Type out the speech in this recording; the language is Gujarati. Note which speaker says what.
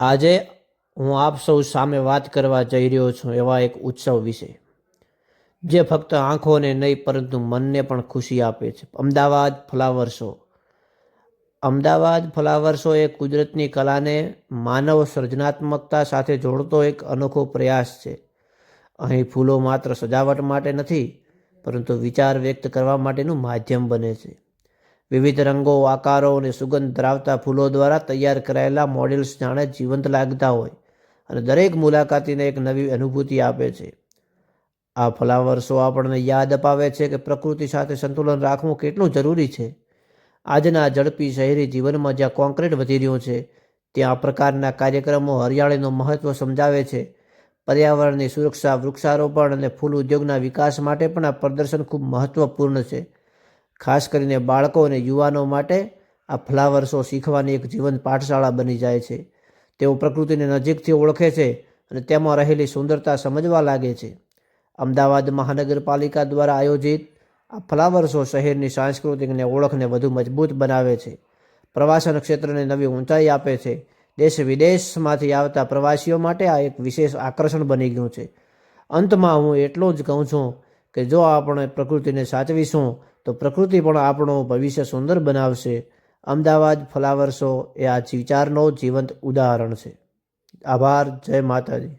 Speaker 1: આજે હું આપ સૌ સામે વાત કરવા જઈ રહ્યો છું એવા એક ઉત્સવ વિશે, જે ફક્ત આંખોને નહીં, પરંતુ મનને પણ ખુશી આપે છે. Ahmedabad flower show. Ahmedabad flower show એ કુદરતની કલાને માનવ સર્જનાત્મકતા સાથે જોડતો એક અનોખો પ્રયાસ છે. અહીં ફૂલો માત્ર સજાવટ માટે નથી, પરંતુ વિચાર વ્યક્ત કરવા માટેનું માધ્યમ બને છે. વિવિધ રંગો, આકારો અને સુગંધ ધરાવતા ફૂલો દ્વારા તૈયાર કરાયેલા મોડેલ્સ જાણે જીવંત લાગતા હોય અને દરેક મુલાકાતીને એક નવી અનુભૂતિ આપે છે. આ ફ્લાવર્સો આપણને યાદ અપાવે છે કે પ્રકૃતિ સાથે સંતુલન રાખવું કેટલું જરૂરી છે. આજના ઝડપી શહેરી જીવનમાં જ્યાં કોન્ક્રીટ વધી રહ્યું છે, ત્યાં પ્રકારના કાર્યક્રમો હરિયાળીનું મહત્ત્વ સમજાવે છે. પર્યાવરણની સુરક્ષા, વૃક્ષારોપણ અને ફૂલ ઉદ્યોગના વિકાસ માટે પણ આ પ્રદર્શન ખૂબ મહત્ત્વપૂર્ણ છે. ખાસ કરીને બાળકો અને યુવાનો માટે આ ફ્લાવર શો શીખવાની એક જીવંત પાઠશાળા બની જાય છે. તેઓ પ્રકૃતિને નજીકથી ઓળખે છે અને તેમાં રહેલી સુંદરતા સમજવા લાગે છે. અમદાવાદ મહાનગરપાલિકા દ્વારા આયોજિત આ ફ્લાવર શો શહેરની સાંસ્કૃતિકને ઓળખને વધુ મજબૂત બનાવે છે. પ્રવાસન ક્ષેત્રને નવી ઊંચાઈ આપે છે. દેશ વિદેશમાંથી આવતા પ્રવાસીઓ માટે આ એક વિશેષ આકર્ષણ બની ગયું છે. અંતમાં હું એટલું જ કહું છું કે જો આપણે પ્રકૃતિને સાચવીશું તો પ્રકૃતિ પણ આપણું ભવિષ્ય સુંદર બનાવશે. અમદાવાદ ફ્લાવર શો એ આ વિચારનો જીવંત ઉદાહરણ છે. આભાર, જય માતાજી.